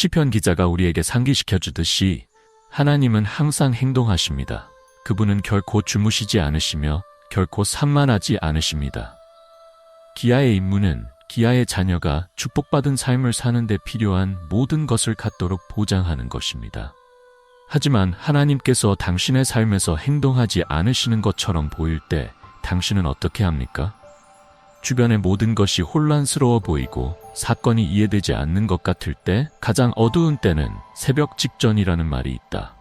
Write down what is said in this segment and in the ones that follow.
시편 기자가 우리에게 상기시켜 주듯이 하나님은 항상 행동하십니다. 그분은 결코 주무시지 않으시며 결코 산만하지 않으십니다. 기아의 임무는 기아의 자녀가 축복받은 삶을 사는데 필요한 모든 것을 갖도록 보장하는 것입니다. 하지만 하나님께서 당신의 삶에서 행동하지 않으시는 것처럼 보일 때 당신은 어떻게 합니까? 주변의 모든 것이 혼란스러워 보이고 사건이 이해되지 않는 것 같을 때 가장 어두운 때는 새벽 직전이라는 말이 있다.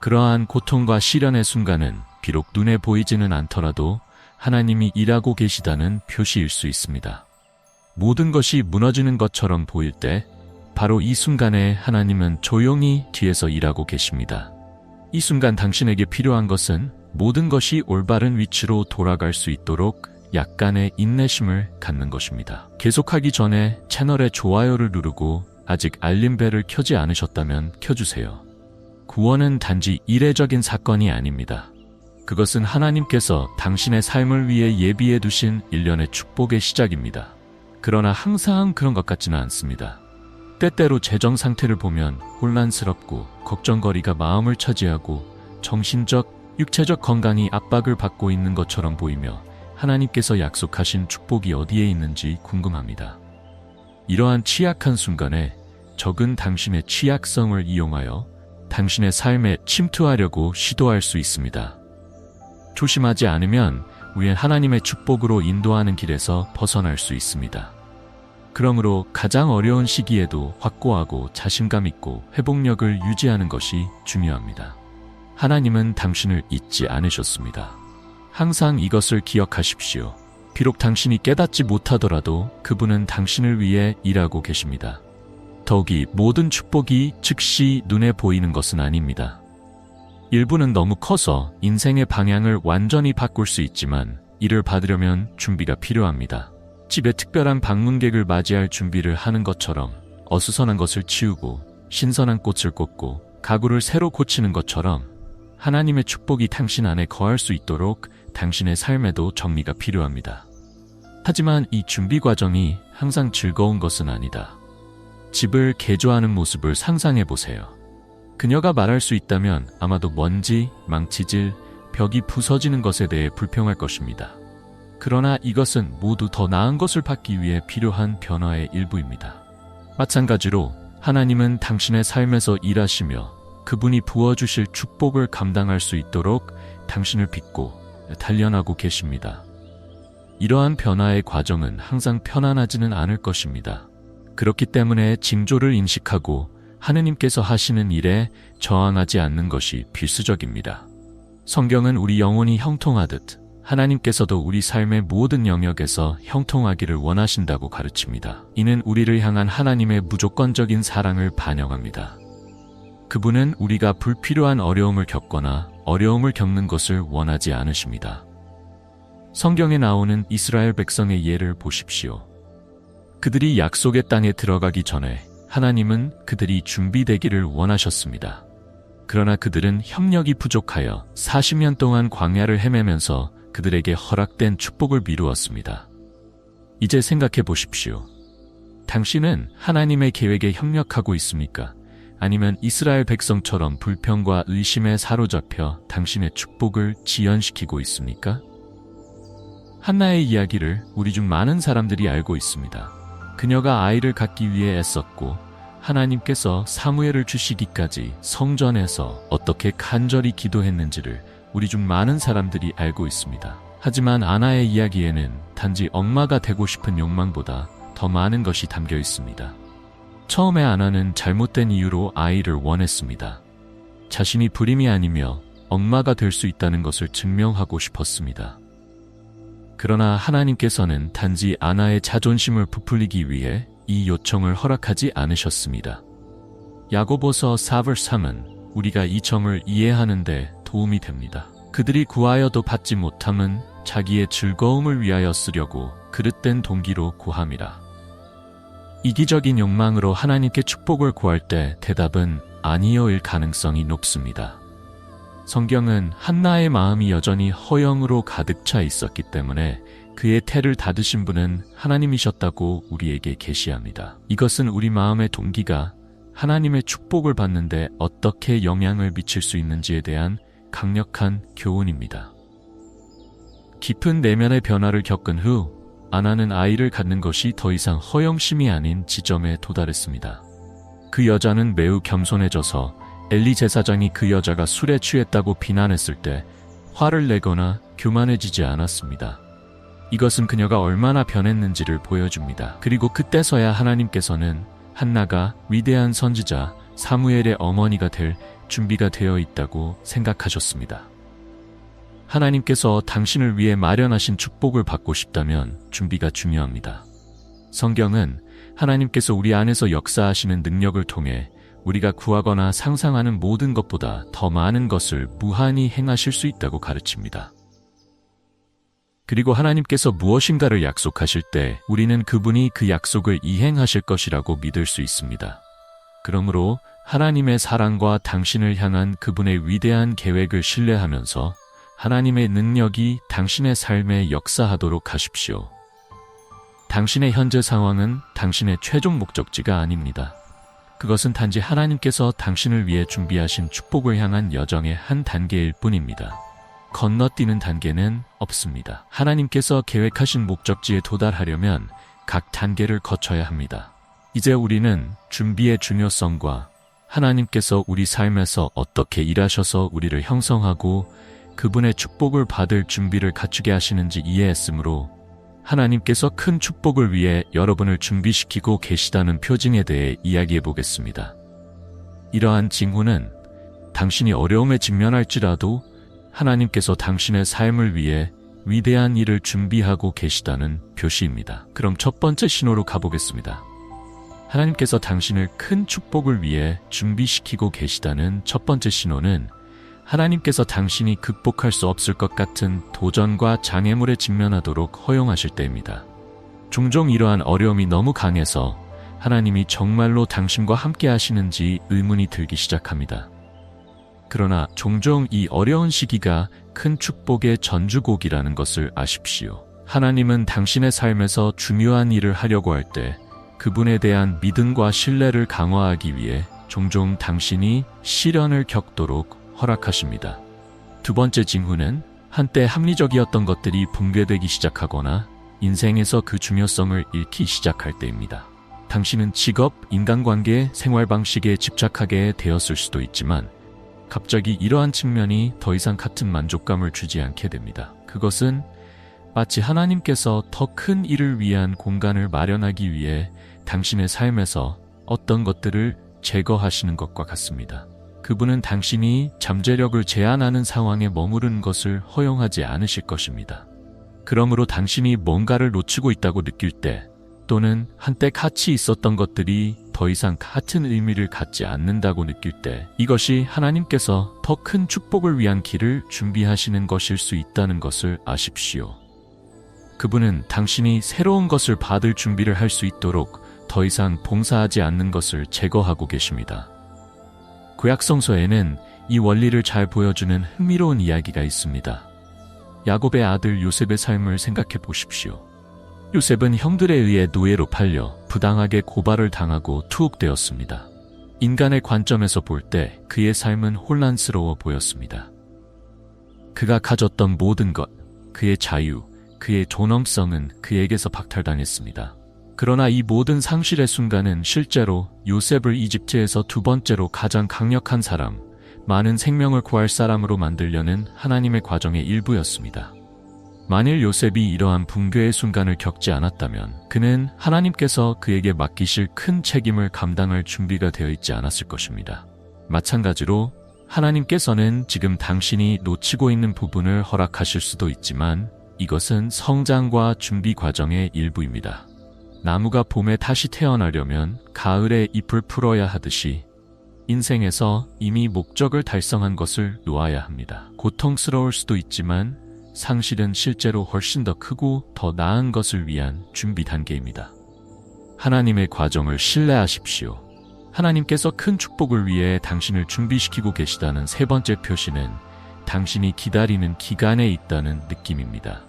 그러한 고통과 시련의 순간은 비록 눈에 보이지는 않더라도 하나님이 일하고 계시다는 표시일 수 있습니다. 모든 것이 무너지는 것처럼 보일 때 바로 이 순간에 하나님은 조용히 뒤에서 일하고 계십니다. 이 순간 당신에게 필요한 것은 모든 것이 올바른 위치로 돌아갈 수 있도록 약간의 인내심을 갖는 것입니다. 계속하기 전에 채널에 좋아요를 누르고 아직 알림벨을 켜지 않으셨다면 켜주세요. 구원은 단지 이례적인 사건이 아닙니다. 그것은 하나님께서 당신의 삶을 위해 예비해 두신 일련의 축복의 시작입니다. 그러나 항상 그런 것 같지는 않습니다. 때때로 재정 상태를 보면 혼란스럽고 걱정거리가 마음을 차지하고 정신적, 육체적 건강이 압박을 받고 있는 것처럼 보이며 하나님께서 약속하신 축복이 어디에 있는지 궁금합니다. 이러한 취약한 순간에 적은 당신의 취약성을 이용하여 당신의 삶에 침투하려고 시도할 수 있습니다. 조심하지 않으면 우리는 하나님의 축복으로 인도하는 길에서 벗어날 수 있습니다. 그러므로 가장 어려운 시기에도 확고하고 자신감 있고 회복력을 유지하는 것이 중요합니다. 하나님은 당신을 잊지 않으셨습니다. 항상 이것을 기억하십시오. 비록 당신이 깨닫지 못하더라도 그분은 당신을 위해 일하고 계십니다. 더욱이 모든 축복이 즉시 눈에 보이는 것은 아닙니다. 일부는 너무 커서 인생의 방향을 완전히 바꿀 수 있지만 이를 받으려면 준비가 필요합니다. 집에 특별한 방문객을 맞이할 준비를 하는 것처럼 어수선한 것을 치우고 신선한 꽃을 꽂고 가구를 새로 고치는 것처럼 하나님의 축복이 당신 안에 거할 수 있도록 당신의 삶에도 정리가 필요합니다. 하지만 이 준비 과정이 항상 즐거운 것은 아니다. 집을 개조하는 모습을 상상해 보세요. 그녀가 말할 수 있다면 아마도 먼지, 망치질, 벽이 부서지는 것에 대해 불평할 것입니다. 그러나 이것은 모두 더 나은 것을 받기 위해 필요한 변화의 일부입니다. 마찬가지로 하나님은 당신의 삶에서 일하시며 그분이 부어주실 축복을 감당할 수 있도록 당신을 믿고 단련하고 계십니다. 이러한 변화의 과정은 항상 편안하지는 않을 것입니다. 그렇기 때문에 징조를 인식하고 하느님께서 하시는 일에 저항하지 않는 것이 필수적입니다. 성경은 우리 영혼이 형통하듯 하나님께서도 우리 삶의 모든 영역에서 형통하기를 원하신다고 가르칩니다. 이는 우리를 향한 하나님의 무조건적인 사랑을 반영합니다. 그분은 우리가 불필요한 어려움을 겪거나 어려움을 겪는 것을 원하지 않으십니다. 성경에 나오는 이스라엘 백성의 예를 보십시오. 그들이 약속의 땅에 들어가기 전에 하나님은 그들이 준비되기를 원하셨습니다. 그러나 그들은 협력이 부족하여 40년 동안 광야를 헤매면서 그들에게 허락된 축복을 미루었습니다. 이제 생각해 보십시오. 당신은 하나님의 계획에 협력하고 있습니까? 아니면 이스라엘 백성처럼 불평과 의심에 사로잡혀 당신의 축복을 지연시키고 있습니까? 한나의 이야기를 우리 중 많은 사람들이 알고 있습니다. 그녀가 아이를 갖기 위해 애썼고 하나님께서 사무엘을 주시기까지 성전에서 어떻게 간절히 기도했는지를 우리 중 많은 사람들이 알고 있습니다. 하지만 아나의 이야기에는 단지 엄마가 되고 싶은 욕망보다 더 많은 것이 담겨 있습니다. 처음에 아나는 잘못된 이유로 아이를 원했습니다. 자신이 불임이 아니며 엄마가 될 수 있다는 것을 증명하고 싶었습니다. 그러나 하나님께서는 단지 아나의 자존심을 부풀리기 위해 이 요청을 허락하지 않으셨습니다. 야고보서 4월 3은 우리가 이 점을 이해하는데 도움이 됩니다. 그들이 구하여도 받지 못함은 자기의 즐거움을 위하여 쓰려고 그릇된 동기로 구함이라. 이기적인 욕망으로 하나님께 축복을 구할 때 대답은 아니여일 가능성이 높습니다. 성경은 한나의 마음이 여전히 허영으로 가득 차 있었기 때문에 그의 태를 닫으신 분은 하나님이셨다고 우리에게 계시합니다. 이것은 우리 마음의 동기가 하나님의 축복을 받는데 어떻게 영향을 미칠 수 있는지에 대한 강력한 교훈입니다. 깊은 내면의 변화를 겪은 후 아나는 아이를 갖는 것이 더 이상 허영심이 아닌 지점에 도달했습니다. 그 여자는 매우 겸손해져서 엘리 제사장이 그 여자가 술에 취했다고 비난했을 때 화를 내거나 교만해지지 않았습니다. 이것은 그녀가 얼마나 변했는지를 보여줍니다. 그리고 그때서야 하나님께서는 한나가 위대한 선지자 사무엘의 어머니가 될 준비가 되어 있다고 생각하셨습니다. 하나님께서 당신을 위해 마련하신 축복을 받고 싶다면 준비가 중요합니다. 성경은 하나님께서 우리 안에서 역사하시는 능력을 통해 우리가 구하거나 상상하는 모든 것보다 더 많은 것을 무한히 행하실 수 있다고 가르칩니다. 그리고 하나님께서 무엇인가를 약속하실 때 우리는 그분이 그 약속을 이행하실 것이라고 믿을 수 있습니다. 그러므로 하나님의 사랑과 당신을 향한 그분의 위대한 계획을 신뢰하면서 하나님의 능력이 당신의 삶에 역사하도록 하십시오. 당신의 현재 상황은 당신의 최종 목적지가 아닙니다. 그것은 단지 하나님께서 당신을 위해 준비하신 축복을 향한 여정의 한 단계일 뿐입니다. 건너뛰는 단계는 없습니다. 하나님께서 계획하신 목적지에 도달하려면 각 단계를 거쳐야 합니다. 이제 우리는 준비의 중요성과 하나님께서 우리 삶에서 어떻게 일하셔서 우리를 형성하고 그분의 축복을 받을 준비를 갖추게 하시는지 이해했으므로 하나님께서 큰 축복을 위해 여러분을 준비시키고 계시다는 표징에 대해 이야기해 보겠습니다. 이러한 징후는 당신이 어려움에 직면할지라도 하나님께서 당신의 삶을 위해 위대한 일을 준비하고 계시다는 표시입니다. 그럼 첫 번째 신호로 가보겠습니다. 하나님께서 당신을 큰 축복을 위해 준비시키고 계시다는 첫 번째 신호는 하나님께서 당신이 극복할 수 없을 것 같은 도전과 장애물에 직면하도록 허용하실 때입니다. 종종 이러한 어려움이 너무 강해서 하나님이 정말로 당신과 함께 하시는지 의문이 들기 시작합니다. 그러나 종종 이 어려운 시기가 큰 축복의 전주곡이라는 것을 아십시오. 하나님은 당신의 삶에서 중요한 일을 하려고 할 때 그분에 대한 믿음과 신뢰를 강화하기 위해 종종 당신이 시련을 겪도록 허락하십니다. 두 번째 징후는 한때 합리적이었던 것들이 붕괴되기 시작하거나 인생에서 그 중요성을 잃기 시작할 때입니다. 당신은 직업, 인간관계, 생활 방식에 집착하게 되었을 수도 있지만 갑자기 이러한 측면이 더 이상 같은 만족감을 주지 않게 됩니다. 그것은 마치 하나님께서 더 큰 일을 위한 공간을 마련하기 위해 당신의 삶에서 어떤 것들을 제거하시는 것과 같습니다. 그분은 당신이 잠재력을 제한하는 상황에 머무르는 것을 허용하지 않으실 것입니다. 그러므로 당신이 뭔가를 놓치고 있다고 느낄 때 또는 한때 가치 있었던 것들이 더 이상 같은 의미를 갖지 않는다고 느낄 때 이것이 하나님께서 더 큰 축복을 위한 길을 준비하시는 것일 수 있다는 것을 아십시오. 그분은 당신이 새로운 것을 받을 준비를 할 수 있도록 더 이상 봉사하지 않는 것을 제거하고 계십니다. 구약성서에는 이 원리를 잘 보여주는 흥미로운 이야기가 있습니다. 야곱의 아들 요셉의 삶을 생각해 보십시오. 요셉은 형들에 의해 노예로 팔려 부당하게 고발을 당하고 투옥되었습니다. 인간의 관점에서 볼 때 그의 삶은 혼란스러워 보였습니다. 그가 가졌던 모든 것, 그의 자유, 그의 존엄성은 그에게서 박탈당했습니다. 그러나 이 모든 상실의 순간은 실제로 요셉을 이집트에서 두 번째로 가장 강력한 사람, 많은 생명을 구할 사람으로 만들려는 하나님의 과정의 일부였습니다. 만일 요셉이 이러한 붕괴의 순간을 겪지 않았다면 그는 하나님께서 그에게 맡기실 큰 책임을 감당할 준비가 되어 있지 않았을 것입니다. 마찬가지로 하나님께서는 지금 당신이 놓치고 있는 부분을 허락하실 수도 있지만 이것은 성장과 준비 과정의 일부입니다. 나무가 봄에 다시 태어나려면 가을에 잎을 풀어야 하듯이 인생에서 이미 목적을 달성한 것을 놓아야 합니다. 고통스러울 수도 있지만 상실은 실제로 훨씬 더 크고 더 나은 것을 위한 준비 단계입니다. 하나님의 과정을 신뢰하십시오. 하나님께서 큰 축복을 위해 당신을 준비시키고 계시다는 세 번째 표시는 당신이 기다리는 기간에 있다는 느낌입니다.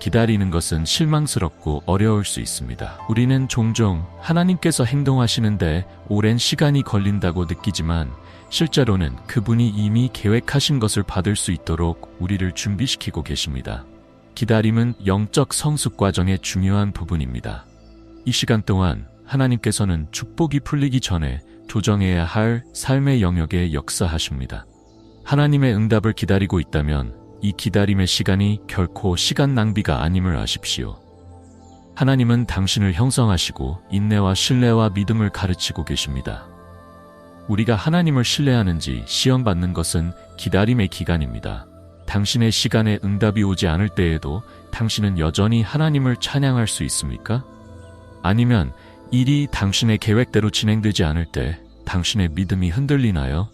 기다리는 것은 실망스럽고 어려울 수 있습니다. 우리는 종종 하나님께서 행동하시는데 오랜 시간이 걸린다고 느끼지만 실제로는 그분이 이미 계획하신 것을 받을 수 있도록 우리를 준비시키고 계십니다. 기다림은 영적 성숙 과정의 중요한 부분입니다. 이 시간 동안 하나님께서는 축복이 풀리기 전에 조정해야 할 삶의 영역에 역사하십니다. 하나님의 응답을 기다리고 있다면 이 기다림의 시간이 결코 시간 낭비가 아님을 아십시오. 하나님은 당신을 형성하시고 인내와 신뢰와 믿음을 가르치고 계십니다. 우리가 하나님을 신뢰하는지 시험받는 것은 기다림의 기간입니다. 당신의 시간에 응답이 오지 않을 때에도 당신은 여전히 하나님을 찬양할 수 있습니까? 아니면 일이 당신의 계획대로 진행되지 않을 때 당신의 믿음이 흔들리나요?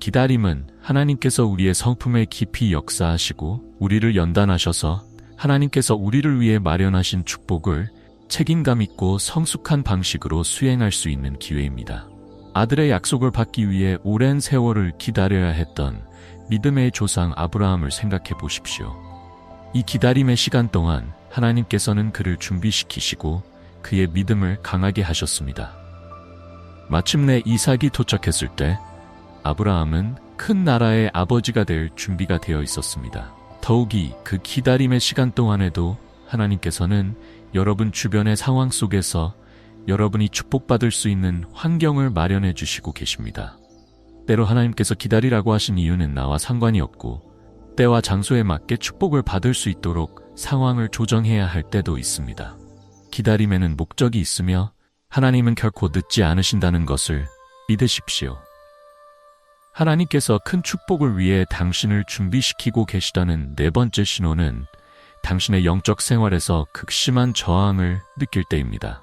기다림은 하나님께서 우리의 성품에 깊이 역사하시고 우리를 연단하셔서 하나님께서 우리를 위해 마련하신 축복을 책임감 있고 성숙한 방식으로 수행할 수 있는 기회입니다. 아들의 약속을 받기 위해 오랜 세월을 기다려야 했던 믿음의 조상 아브라함을 생각해 보십시오. 이 기다림의 시간 동안 하나님께서는 그를 준비시키시고 그의 믿음을 강하게 하셨습니다. 마침내 이삭이 도착했을 때 아브라함은 큰 나라의 아버지가 될 준비가 되어 있었습니다. 더욱이 그 기다림의 시간 동안에도 하나님께서는 여러분 주변의 상황 속에서 여러분이 축복받을 수 있는 환경을 마련해 주시고 계십니다. 때로 하나님께서 기다리라고 하신 이유는 나와 상관이 없고 때와 장소에 맞게 축복을 받을 수 있도록 상황을 조정해야 할 때도 있습니다. 기다림에는 목적이 있으며 하나님은 결코 늦지 않으신다는 것을 믿으십시오. 하나님께서 큰 축복을 위해 당신을 준비시키고 계시다는 네 번째 신호는 당신의 영적 생활에서 극심한 저항을 느낄 때입니다.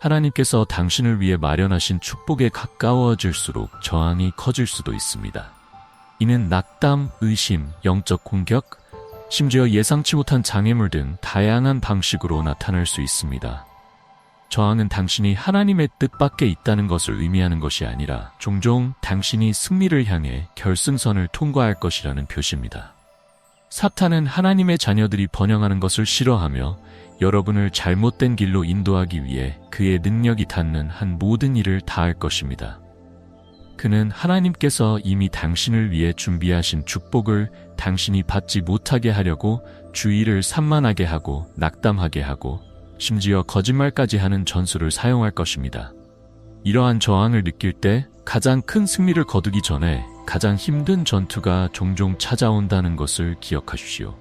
하나님께서 당신을 위해 마련하신 축복에 가까워질수록 저항이 커질 수도 있습니다. 이는 낙담, 의심, 영적 공격, 심지어 예상치 못한 장애물 등 다양한 방식으로 나타날 수 있습니다. 저항은 당신이 하나님의 뜻 밖에 있다는 것을 의미하는 것이 아니라 종종 당신이 승리를 향해 결승선을 통과할 것이라는 표시입니다. 사탄은 하나님의 자녀들이 번영하는 것을 싫어하며 여러분을 잘못된 길로 인도하기 위해 그의 능력이 닿는 한 모든 일을 다할 것입니다. 그는 하나님께서 이미 당신을 위해 준비하신 축복을 당신이 받지 못하게 하려고 주의를 산만하게 하고 낙담하게 하고 심지어 거짓말까지 하는 전술을 사용할 것입니다. 이러한 저항을 느낄 때 가장 큰 승리를 거두기 전에 가장 힘든 전투가 종종 찾아온다는 것을 기억하십시오.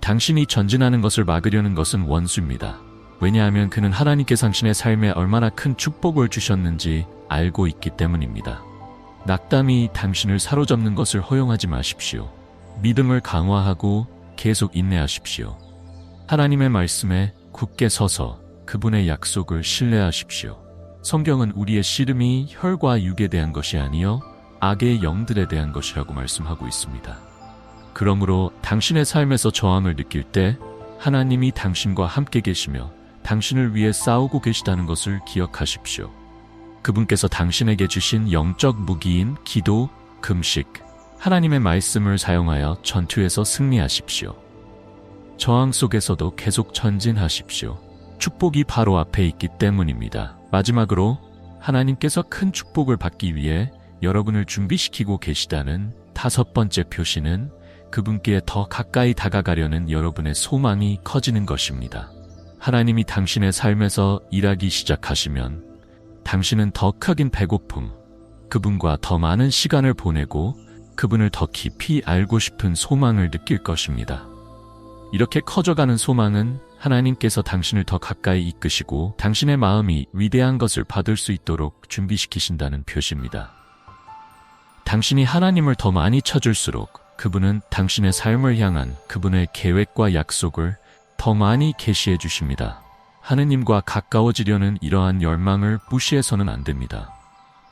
당신이 전진하는 것을 막으려는 것은 원수입니다. 왜냐하면 그는 하나님께 당신의 삶에 얼마나 큰 축복을 주셨는지 알고 있기 때문입니다. 낙담이 당신을 사로잡는 것을 허용하지 마십시오. 믿음을 강화하고 계속 인내하십시오. 하나님의 말씀에 굳게 서서 그분의 약속을 신뢰하십시오. 성경은 우리의 씨름이 혈과 육에 대한 것이 아니요 악의 영들에 대한 것이라고 말씀하고 있습니다. 그러므로 당신의 삶에서 저항을 느낄 때 하나님이 당신과 함께 계시며 당신을 위해 싸우고 계시다는 것을 기억하십시오. 그분께서 당신에게 주신 영적 무기인 기도, 금식, 하나님의 말씀을 사용하여 전투에서 승리하십시오. 저항 속에서도 계속 전진하십시오. 축복이 바로 앞에 있기 때문입니다. 마지막으로 하나님께서 큰 축복을 받기 위해 여러분을 준비시키고 계시다는 다섯 번째 표시는 그분께 더 가까이 다가가려는 여러분의 소망이 커지는 것입니다. 하나님이 당신의 삶에서 일하기 시작하시면 당신은 더 크긴 배고픔, 그분과 더 많은 시간을 보내고 그분을 더 깊이 알고 싶은 소망을 느낄 것입니다. 이렇게 커져가는 소망은 하나님께서 당신을 더 가까이 이끄시고 당신의 마음이 위대한 것을 받을 수 있도록 준비시키신다는 표시입니다. 당신이 하나님을 더 많이 찾을수록 그분은 당신의 삶을 향한 그분의 계획과 약속을 더 많이 계시해 주십니다. 하느님과 가까워지려는 이러한 열망을 무시해서는 안 됩니다.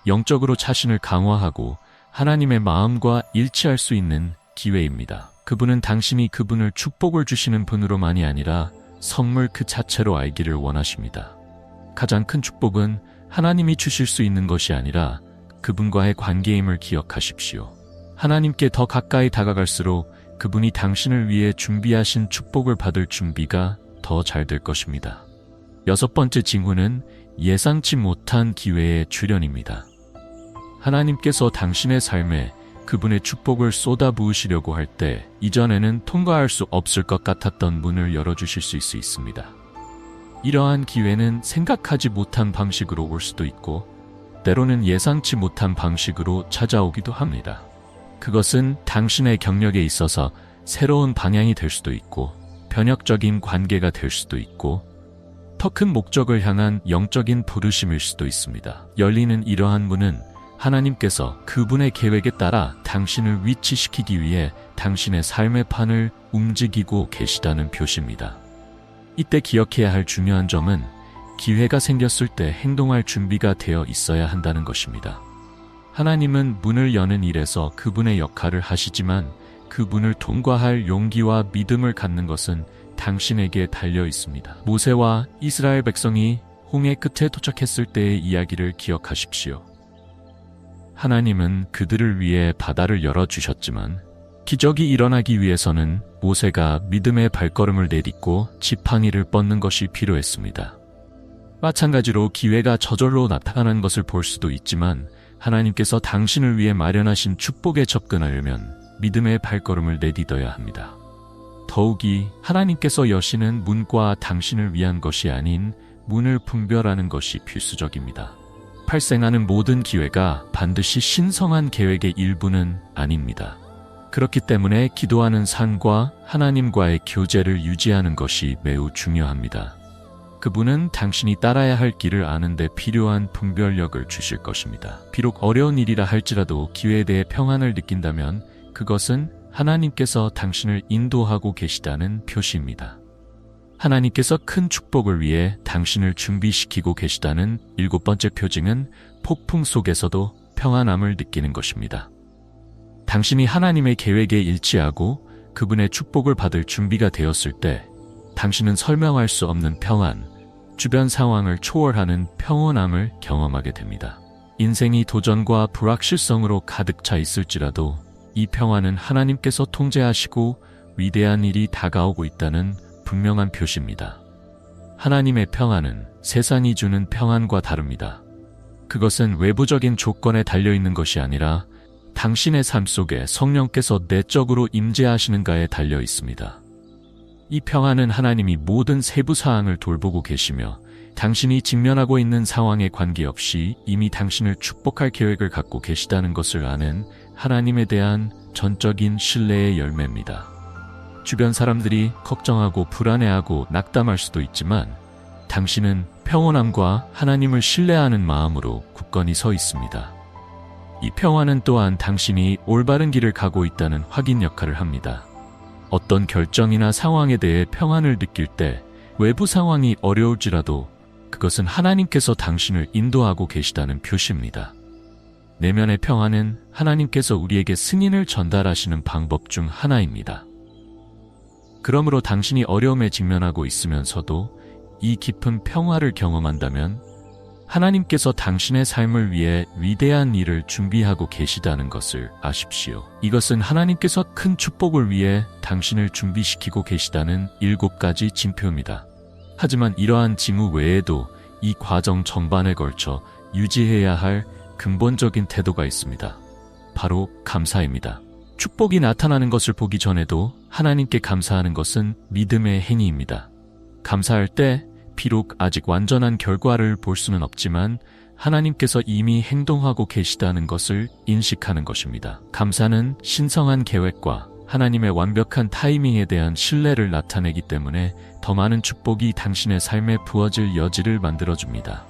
영적으로 자신을 강화하고 하나님의 마음과 일치할 수 있는 기회입니다. 그분은 당신이 그분을 축복을 주시는 분으로만이 아니라 선물 그 자체로 알기를 원하십니다. 가장 큰 축복은 하나님이 주실 수 있는 것이 아니라 그분과의 관계임을 기억하십시오. 하나님께 더 가까이 다가갈수록 그분이 당신을 위해 준비하신 축복을 받을 준비가 더 잘 될 것입니다. 여섯 번째 징후는 예상치 못한 기회의 출현입니다. 하나님께서 당신의 삶에 그분의 축복을 쏟아부으시려고 할 때 이전에는 통과할 수 없을 것 같았던 문을 열어주실 수 있- 있습니다. 이러한 기회는 생각하지 못한 방식으로 올 수도 있고 때로는 예상치 못한 방식으로 찾아오기도 합니다. 그것은 당신의 경력에 있어서 새로운 방향이 될 수도 있고 변혁적인 관계가 될 수도 있고 더 큰 목적을 향한 영적인 부르심일 수도 있습니다. 열리는 이러한 문은 하나님께서 그분의 계획에 따라 당신을 위치시키기 위해 당신의 삶의 판을 움직이고 계시다는 표시입니다. 이때 기억해야 할 중요한 점은 기회가 생겼을 때 행동할 준비가 되어 있어야 한다는 것입니다. 하나님은 문을 여는 일에서 그분의 역할을 하시지만 그 문을 통과할 용기와 믿음을 갖는 것은 당신에게 달려 있습니다. 모세와 이스라엘 백성이 홍해 끝에 도착했을 때의 이야기를 기억하십시오. 하나님은 그들을 위해 바다를 열어주셨지만 기적이 일어나기 위해서는 모세가 믿음의 발걸음을 내딛고 지팡이를 뻗는 것이 필요했습니다. 마찬가지로 기회가 저절로 나타나는 것을 볼 수도 있지만 하나님께서 당신을 위해 마련하신 축복에 접근하려면 믿음의 발걸음을 내딛어야 합니다. 더욱이 하나님께서 여시는 문과 당신을 위한 것이 아닌 문을 분별하는 것이 필수적입니다. 발생하는 모든 기회가 반드시 신성한 계획의 일부는 아닙니다. 그렇기 때문에 기도하는 삶과 하나님과의 교제를 유지하는 것이 매우 중요합니다. 그분은 당신이 따라야 할 길을 아는데 필요한 분별력을 주실 것입니다. 비록 어려운 일이라 할지라도 기회에 대해 평안을 느낀다면 그것은 하나님께서 당신을 인도하고 계시다는 표시입니다. 하나님께서 큰 축복을 위해 당신을 준비시키고 계시다는 일곱 번째 표징은 폭풍 속에서도 평안함을 느끼는 것입니다. 당신이 하나님의 계획에 일치하고 그분의 축복을 받을 준비가 되었을 때 당신은 설명할 수 없는 평안, 주변 상황을 초월하는 평온함을 경험하게 됩니다. 인생이 도전과 불확실성으로 가득 차 있을지라도 이 평안은 하나님께서 통제하시고 위대한 일이 다가오고 있다는 분명한 표시입니다. 하나님의 평안은 세상이 주는 평안과 다릅니다. 그것은 외부적인 조건에 달려있는 것이 아니라 당신의 삶 속에 성령께서 내적으로 임재하시는가에 달려 있습니다. 이 평안은 하나님이 모든 세부 사항을 돌보고 계시며 당신이 직면하고 있는 상황에 관계없이 이미 당신을 축복할 계획을 갖고 계시다는 것을 아는 하나님에 대한 전적인 신뢰의 열매입니다. 주변 사람들이 걱정하고 불안해하고 낙담할 수도 있지만 당신은 평온함과 하나님을 신뢰하는 마음으로 굳건히 서 있습니다. 이 평화는 또한 당신이 올바른 길을 가고 있다는 확인 역할을 합니다. 어떤 결정이나 상황에 대해 평안을 느낄 때 외부 상황이 어려울지라도 그것은 하나님께서 당신을 인도하고 계시다는 표시입니다. 내면의 평안은 하나님께서 우리에게 승인을 전달하시는 방법 중 하나입니다. 그러므로 당신이 어려움에 직면하고 있으면서도 이 깊은 평화를 경험한다면 하나님께서 당신의 삶을 위해 위대한 일을 준비하고 계시다는 것을 아십시오. 이것은 하나님께서 큰 축복을 위해 당신을 준비시키고 계시다는 일곱 가지 징표입니다. 하지만 이러한 징후 외에도 이 과정 전반에 걸쳐 유지해야 할 근본적인 태도가 있습니다. 바로 감사입니다. 축복이 나타나는 것을 보기 전에도 하나님께 감사하는 것은 믿음의 행위입니다. 감사할 때 비록 아직 완전한 결과를 볼 수는 없지만 하나님께서 이미 행동하고 계시다는 것을 인식하는 것입니다. 감사는 신성한 계획과 하나님의 완벽한 타이밍에 대한 신뢰를 나타내기 때문에 더 많은 축복이 당신의 삶에 부어질 여지를 만들어줍니다.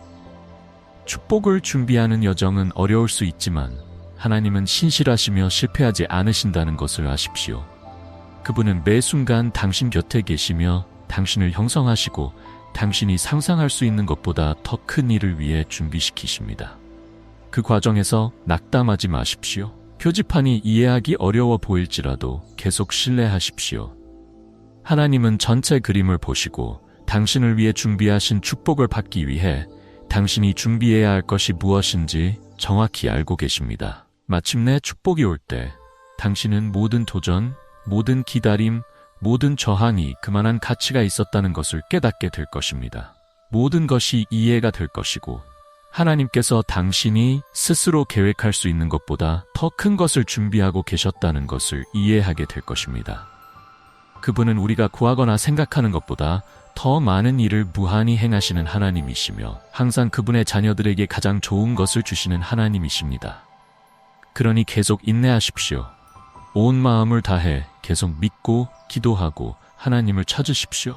축복을 준비하는 여정은 어려울 수 있지만 하나님은 신실하시며 실패하지 않으신다는 것을 아십시오. 그분은 매 순간 당신 곁에 계시며 당신을 형성하시고 당신이 상상할 수 있는 것보다 더 큰 일을 위해 준비시키십니다. 그 과정에서 낙담하지 마십시오. 표지판이 이해하기 어려워 보일지라도 계속 신뢰하십시오. 하나님은 전체 그림을 보시고 당신을 위해 준비하신 축복을 받기 위해 당신이 준비해야 할 것이 무엇인지 정확히 알고 계십니다. 마침내 축복이 올 때 당신은 모든 도전, 모든 기다림, 모든 저항이 그만한 가치가 있었다는 것을 깨닫게 될 것입니다. 모든 것이 이해가 될 것이고 하나님께서 당신이 스스로 계획할 수 있는 것보다 더 큰 것을 준비하고 계셨다는 것을 이해하게 될 것입니다. 그분은 우리가 구하거나 생각하는 것보다 더 많은 일을 무한히 행하시는 하나님이시며 항상 그분의 자녀들에게 가장 좋은 것을 주시는 하나님이십니다. 그러니 계속 인내하십시오. 온 마음을 다해 계속 믿고 기도하고 하나님을 찾으십시오.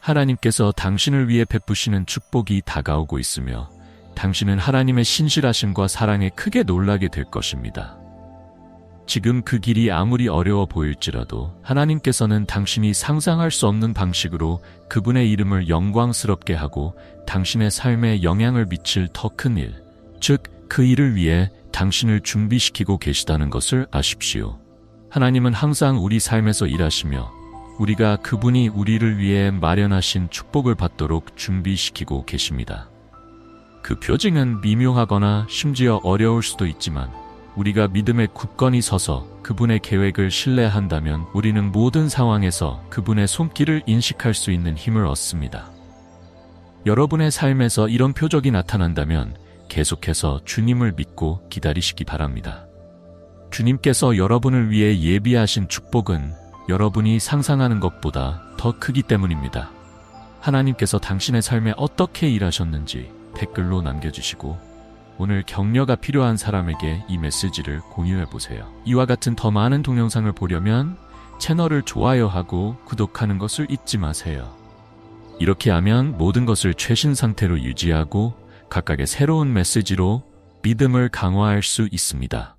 하나님께서 당신을 위해 베푸시는 축복이 다가오고 있으며 당신은 하나님의 신실하심과 사랑에 크게 놀라게 될 것입니다. 지금 그 길이 아무리 어려워 보일지라도 하나님께서는 당신이 상상할 수 없는 방식으로 그분의 이름을 영광스럽게 하고 당신의 삶에 영향을 미칠 더 큰 일, 즉 그 일을 위해 당신을 준비시키고 계시다는 것을 아십시오. 하나님은 항상 우리 삶에서 일하시며 우리가 그분이 우리를 위해 마련하신 축복을 받도록 준비시키고 계십니다. 그 표징은 미묘하거나 심지어 어려울 수도 있지만 우리가 믿음에 굳건히 서서 그분의 계획을 신뢰한다면 우리는 모든 상황에서 그분의 손길을 인식할 수 있는 힘을 얻습니다. 여러분의 삶에서 이런 표적이 나타난다면 계속해서 주님을 믿고 기다리시기 바랍니다. 주님께서 여러분을 위해 예비하신 축복은 여러분이 상상하는 것보다 더 크기 때문입니다. 하나님께서 당신의 삶에 어떻게 일하셨는지 댓글로 남겨주시고 오늘 격려가 필요한 사람에게 이 메시지를 공유해 보세요. 이와 같은 더 많은 동영상을 보려면 채널을 좋아요하고 구독하는 것을 잊지 마세요. 이렇게 하면 모든 것을 최신 상태로 유지하고 각각의 새로운 메시지로 믿음을 강화할 수 있습니다.